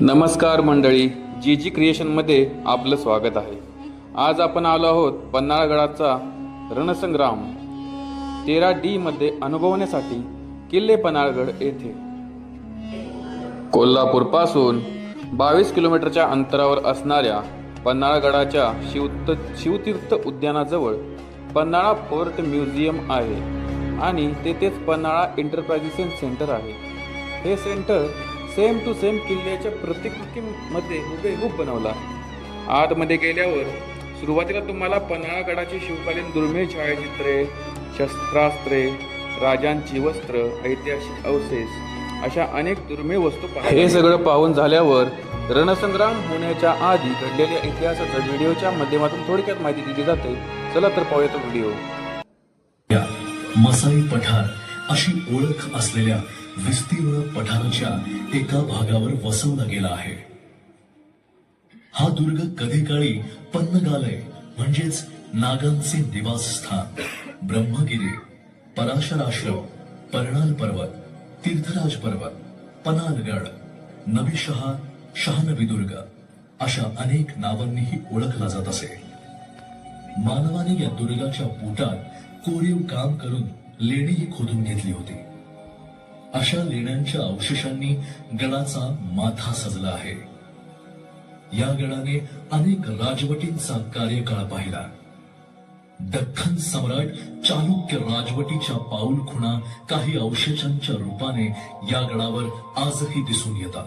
नमस्कार मंडळी जी जी क्रिएशनमध्ये आपलं स्वागत आहे. आज आपण आलो आहोत पन्हाळगडाचा रणसंग्राम. तेरा डीमध्ये अनुभवण्यासाठी किल्ले पन्हाळगड येथे. कोल्हापूरपासून बावीस किलोमीटरच्या अंतरावर असणाऱ्या पन्हाळगडाच्या शिवत शिवतीर्थ उद्यानाजवळ पन्हाळा फोर्ट म्युझियम आहे आणि तेथेच पन्हाळा एंटरप्राइजेशन सेंटर आहे. हे सेंटर सेम टू सेम किल्ल्याच्या प्रतिकृतीमध्ये हुबेहूब बनवला. आतमध्ये गेल्यावर सुरुवातीला तुम्हाला पन्हाळगडाची शिवकालीन दुर्मिळ छायाचित्रे शस्त्रास्त्रे राजांची वस्त्र ऐतिहासिक अवशेष अशा अनेक दुर्मिळ वस्तू हे सगळं पाहून झाल्यावर रणसंग्राम होण्याच्या आधी घडलेल्या इतिहासाचं व्हिडिओच्या माध्यमातून थोडक्यात माहिती दिली जाते. चला तर पाहूया तो व्हिडिओ. या मसाई पठार. अशी ओळख असलेल्या विस्तीर्ण पठाराच्या एका भागावर वसवला गेला आहे. हा दुर्ग कधी काळी पन्नगालय म्हणजेच नागांचे निवासस्थान ब्रह्मगिरी पराशर आश्रम परणाल पर्वत तीर्थराज पर्वत पनालगड नबीशहा शहानबी दुर्ग अशा अनेक नावांनीही ओळखला जात असे. मानवाने या दुर्गाच्या पोटात कोरीव काम करून लेणीही खोदून घेतली होती. अशा लेण्यांच्या अवशेषांनी गडाचा माथा सजला आहे. या गडाने अनेक राजवटींचा कार्यकाळ पाहिला. दख्खन सम्राट चालुक्य राजवटीच्या पाऊल खुणा काही अवशेषांच्या रूपाने या गडावर आजही दिसून येतात.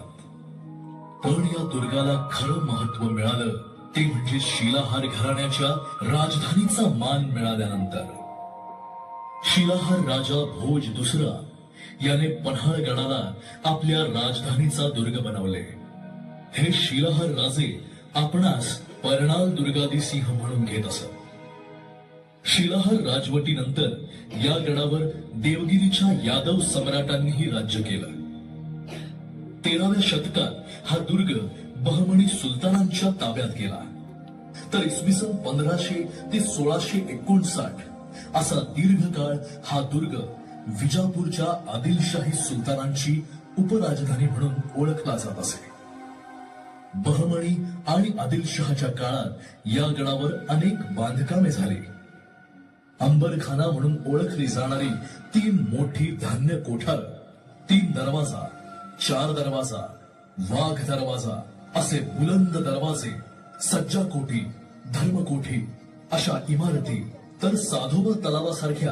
पण या दुर्गाला खरं महत्त्व मिळालं ते म्हणजे शिलाहार घराण्याच्या राजधानीचा मान मिळाल्यानंतर. शिलाहार राजा भोज दुसरा याने पन्हाळगडाला आपल्या राजधानीचा दुर्ग बनवले. हे शिलाहार राजे आपणास परणाल दुर्गादिसिंह म्हणून घेत असत. शिलाहार राजवटीनंतर या गडावर देवगिरीच्या यादव सम्राटांनीही राज्य केलं. तेराव्या शतकात हा दुर्ग बहमणी सुलतानांच्या ताब्यात गेला. तर इसवी सन पंधराशे ते सोळाशे एकोणसाठ असा दीर्घकाळ हा दुर्ग विजापूरच्या आदिलशाही सुलतानांची उपराजधानी म्हणून ओळखला जात असे. बहमणी आणि आदिलशहाच्या काळात या गडावर अनेक बांधकामे झाली. अंबरखाना म्हणून ओळखली जाणारी तीन मोठी धान्य कोठार तीन दरवाजा चार दरवाजा वाघ दरवाजा असे बुलंद दरवाजे सज्जा कोठी धर्मकोठी अशा इमारती तर साधोबा तलावासारख्या